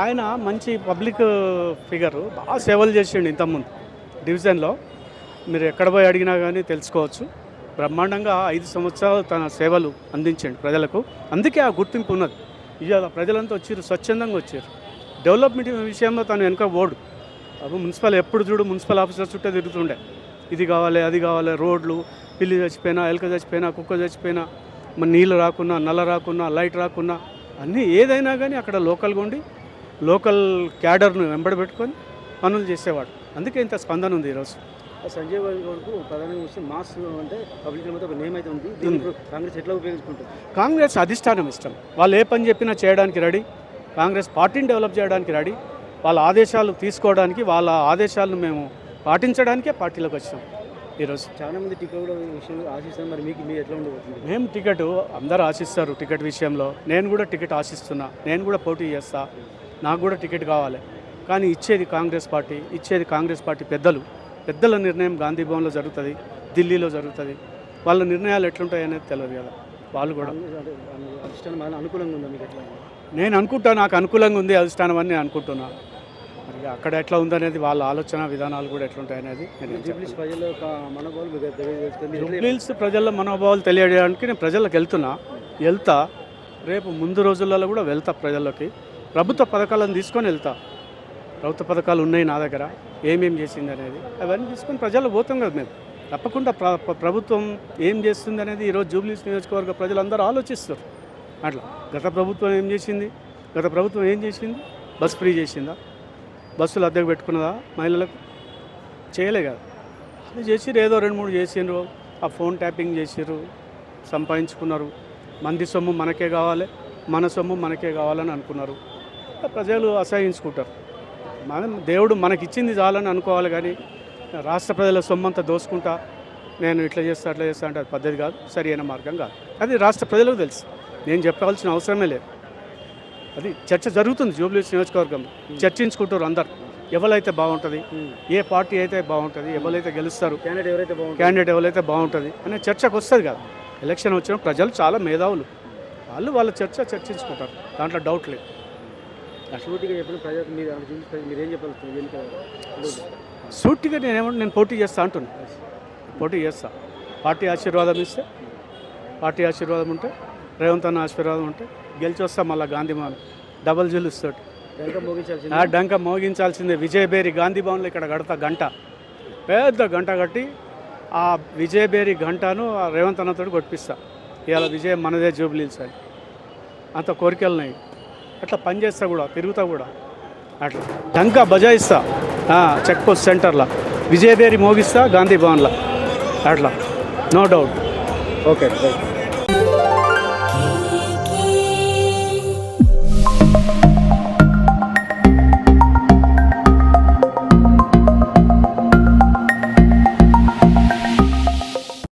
ఆయన మంచి public figure బాగా సేవలు చేసిండు ఇంతకుముందు డివిజన్లో. మీరు ఎక్కడ పోయి అడిగినా కానీ తెలుసుకోవచ్చు. బ్రహ్మాండంగా ఐదు సంవత్సరాలు తన సేవలు అందించండి ప్రజలకు. అందుకే ఆ గుర్తింపు ఉన్నది. ఇవాళ ప్రజలంతా వచ్చారు స్వచ్ఛందంగా వచ్చారు. డెవలప్మెంట్ విషయంలో తను వెనక ఓడు. అప్పుడు మున్సిపల్ ఎప్పుడు చూడు మున్సిపల్ ఆఫీసర్ చుట్టే తిరుగుతుండే. ఇది కావాలి అది కావాలి రోడ్లు పిల్లి చచ్చిపోయినా ఎలుక చచ్చిపోయినా కుక్క చచ్చిపోయినా మన నీళ్ళు రాకున్నా నల్ల రాకున్నా లైట్ రాకున్నా అన్నీ ఏదైనా కానీ అక్కడ లోకల్గా ఉండి లోకల్ క్యాడర్ను వెంబడి పెట్టుకొని పనులు చేసేవాడు. అందుకే ఇంత స్పందన ఉంది ఈరోజు. సంజయ్ గారి వరకు ప్రధానంగా వస్తే మాస్ అంటే పబ్లిక్ ఒక నేమ్ అయితే ఉంది. కాంగ్రెస్ ఎట్లా ఉపయోగించుకుంటుంది? కాంగ్రెస్ అధిష్టానం ఇష్టం. వాళ్ళు ఏ పని చెప్పినా చేయడానికి రెడీ. కాంగ్రెస్ పార్టీని డెవలప్ చేయడానికి రెడీ. వాళ్ళ ఆదేశాలు తీసుకోవడానికి వాళ్ళ ఆదేశాలను మేము పాటించడానికే పార్టీలోకి వచ్చాం. ఈరోజు చాలా మంది టికెట్ కూడా విషయం ఆశిస్తాను మరి మీకు మీరు ఎట్లా ఉండబోతుంది? మేము టికెట్ అందరు ఆశిస్తారు టికెట్ విషయంలో. నేను కూడా టికెట్ ఆశిస్తున్నా. నేను కూడా పోటీ చేస్తా. నాకు కూడా టికెట్ కావాలి. కానీ ఇచ్చేది కాంగ్రెస్ పార్టీ ఇచ్చేది కాంగ్రెస్ పార్టీ పెద్దలు. పెద్దల నిర్ణయం గాంధీ భవన్లో జరుగుతుంది ఢిల్లీలో జరుగుతుంది. వాళ్ళ నిర్ణయాలు ఎట్లుంటాయి అనేది తెలియదు కదా. వాళ్ళు కూడా. అనుకూలంగా ఉందా మీకు ఎట్లా? నేను అనుకుంటా నాకు అనుకూలంగా ఉంది అధిష్టానం అని నేను అనుకుంటున్నా. మరి అక్కడ ఎట్లా ఉందనేది వాళ్ళ ఆలోచన విధానాలు కూడా ఎట్లుంటాయి అనేది నేను జూబ్లీస్ ప్రజల మనోభావాలు ప్రజల మనోభావాలు తెలియజేయడానికి నేను ప్రజలకు వెళ్తున్నా. వెళ్తా. రేపు ముందు రోజులలో కూడా వెళ్తా ప్రజల్లోకి ప్రభుత్వ పథకాలను తీసుకొని వెళ్తా. ప్రభుత్వ పథకాలు ఉన్నాయి నా దగ్గర. ఏమేం చేసింది అనేది అవన్నీ తీసుకొని ప్రజలు పోతాం కదా మేము. తప్పకుండా ప్రభుత్వం ఏం చేస్తుంది అనేది ఈరోజు జూబ్లీస్ నియోజకవర్గ ప్రజలందరూ ఆలోచిస్తారు. అట్లా గత ప్రభుత్వం ఏం చేసింది? గత ప్రభుత్వం ఏం చేసింది? బస్ ఫ్రీ చేసిందా? బస్సులు అద్దెకు పెట్టుకున్నదా? మహిళలకు చేయలే కదా. అది చేసిర్రు ఏదో రెండు మూడు చేసిండ్రు ఆ ఫోన్ ట్యాపింగ్ చేసిర్రు సంపాదించుకున్నారు. మంది సొమ్ము మనకే కావాలి మన సొమ్ము మనకే కావాలని అనుకున్నారు. ప్రజలు అసహించుకుంటారు. మనం దేవుడు మనకిచ్చింది చాలని అనుకోవాలి కానీ రాష్ట్ర ప్రజల సొమ్ము అంతా దోసుకుంటా నేను ఇట్లా చేస్తా అట్లా చేస్తా అంటే అది పద్ధతి కాదు సరి అయిన మార్గం కాదు. అది రాష్ట్ర ప్రజలకు తెలుసు. నేను చెప్పవలసిన అవసరమే లేదు. అది చర్చ జరుగుతుంది జూబ్లీస్ నియోజకవర్గంలో చర్చించుకుంటారు అందరు. ఎవరైతే బాగుంటుంది ఏ పార్టీ అయితే బాగుంటుంది ఎవరైతే గెలుస్తారు క్యాండిడేట్ ఎవరైతే బాగుంటుంది? అనే చర్చకు వస్తుంది కదా. ఎలక్షన్ వచ్చిన ప్రజలు చాలా మేధావులు. వాళ్ళు వాళ్ళ చర్చ చర్చించుకుంటారు. దాంట్లో డౌట్ లేదు. సూటిగా నేనేమంటే నేను పోటీ చేస్తా అంటున్నా. పోటీ చేస్తా. పార్టీ ఆశీర్వాదం ఇస్తే పార్టీ ఆశీర్వాదం ఉంటే రేవంత్ అన్న ఆశీర్వాదం ఉంటే గెలిచి వస్తా మళ్ళీ గాంధీ భవన్. డబల్ జూలిస్ తోటి. వెనక మోగించాల్సింది. ఆ డంక మోగించాల్సిందే. విజయబేరి గాంధీ భవన్లో ఇక్కడ కడతా గంట. పెద్ద గంట కట్టి ఆ విజయబేరి గంటను ఆ రేవంత్ అన్నతోటి కొట్టిస్తా. ఇవాళ విజయం మనదే జూబ్లీల్స్ అని. అంత కోరికలు ఉన్నాయి. అట్లా పని చేస్తా కూడా తిరుగుతా కూడా. అట్లా. డంక బజాయిస్తా. చెక్ పోస్ట్ సెంటర్లో. విజయబేరి మోగిస్తా గాంధీ భవన్లో. అట్లా. No doubt. ఓకే